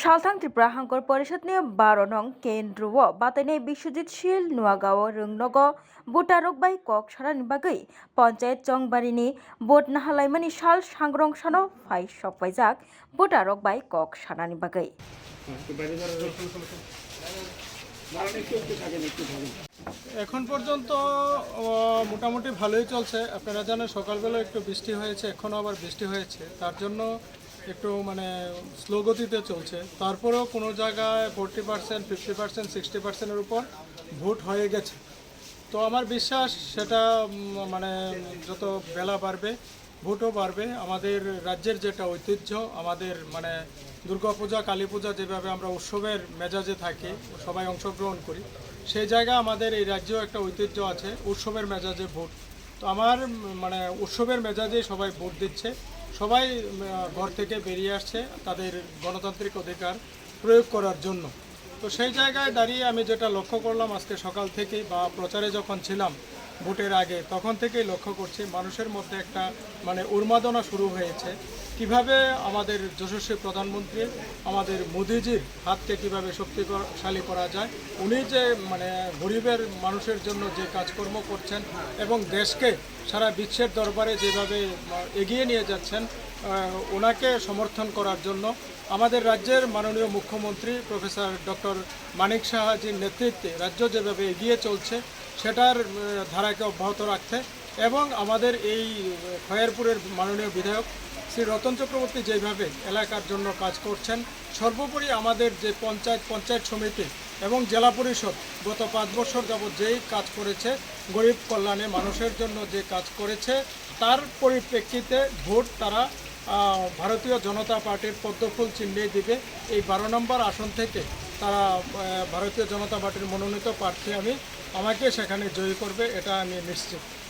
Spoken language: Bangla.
সালথাং ত্রিপুরাহাঙ্কর পরিষদ নিয়ে বারো নং কেন্দ্র বাতেনে বিশ্বজিৎ শীল, নোয়াগাঁও রংনগ বুটারকবাই কক সারানি বাগৈ পঞ্চায়েত চংবারিনি বোট নাহালাইমানি সাল সাংরং, সানো, ফাই সপাইজাক বুটারকবাই কক সারানি বাগৈ এখন পর্যন্ত মোটামুটি ভালোই চলছে। আপনারা জানেন সকালবেলা একটু বৃষ্টি হয়েছে, এখনও আবার বৃষ্টি হয়েছে। তার জন্য একটু মানে স্লো গতিতে চলছে। তারপরেও কোনো জায়গায় forty percent fifty percent sixty পার্সেন্টের উপর ভোট হয়ে গেছে। তো আমার বিশ্বাস সেটা মানে যত বেলা বাড়বে, ভোটও বাড়বে। আমাদের রাজ্যের যেটা ঐতিহ্য, আমাদের মানে দুর্গাপূজা কালী পূজা যেভাবে আমরা উৎসবের মেজাজে থাকি, সবাই অংশগ্রহণ করি, সেই জায়গা আমাদের এই রাজ্যেও একটা ঐতিহ্য আছে, উৎসবের মেজাজে ভোট। তো আমার মানে উৎসবের মেজাজে সবাই ভোট দিচ্ছে। সবাই ঘর থেকে বেরিয়ে আসছে তাদের গণতান্ত্রিক অধিকার প্রয়োগ করার জন্য। তো সেই জায়গায় দাঁড়িয়ে আমি যেটা লক্ষ্য করলাম আজকে সকাল থেকে বা প্রচারে যখন ছিলাম ভোটের আগে। তখন থেকেই লক্ষ্য করছি মানুষের মধ্যে একটা মানে উন্মাদনা শুরু হয়েছে। কীভাবে আমাদের যশস্বী প্রধানমন্ত্রী, আমাদের মোদিজির হাতকে কীভাবে শক্তিশালী করা যায়, উনি যে মানে গরিবের মানুষের জন্য যে কাজকর্ম করছেন এবং দেশকে সারা বিশ্বের দরবারে যেভাবে এগিয়ে নিয়ে যাচ্ছেন ওনাকে সমর্থন করার জন্য আমাদের রাজ্যের মাননীয় মুখ্যমন্ত্রী প্রফেসর ডক্টর মানিক সাহাজির নেতৃত্বে রাজ্য যেভাবে এগিয়ে চলছে, সেটার ধারাকে অব্যাহত রাখতে এবং আমাদের এই খয়েরপুরের মাননীয় বিধায়ক শ্রী রতন চক্রবর্তী যেভাবে এলাকার জন্য কাজ করছেন, সর্বোপরি আমাদের যে পঞ্চায়েত পঞ্চায়েত সমিতি এবং জেলা পরিষদ গত পাঁচ বছর যাবৎ যেই কাজ করেছে, গরিব কল্যাণে মানুষের জন্য যে কাজ করেছে, তার পরিপ্রেক্ষিতে ভোট তারা ভারতীয় জনতা পার্টির পদ্মফুল চিহ্নে দিবে। এই বারো নম্বর আসন থেকে তারা ভারতীয় জনতা পার্টির মনোনীত প্রার্থী আমি, আমাকে সেখানে জয়ী করবে, এটা আমি নিশ্চিত।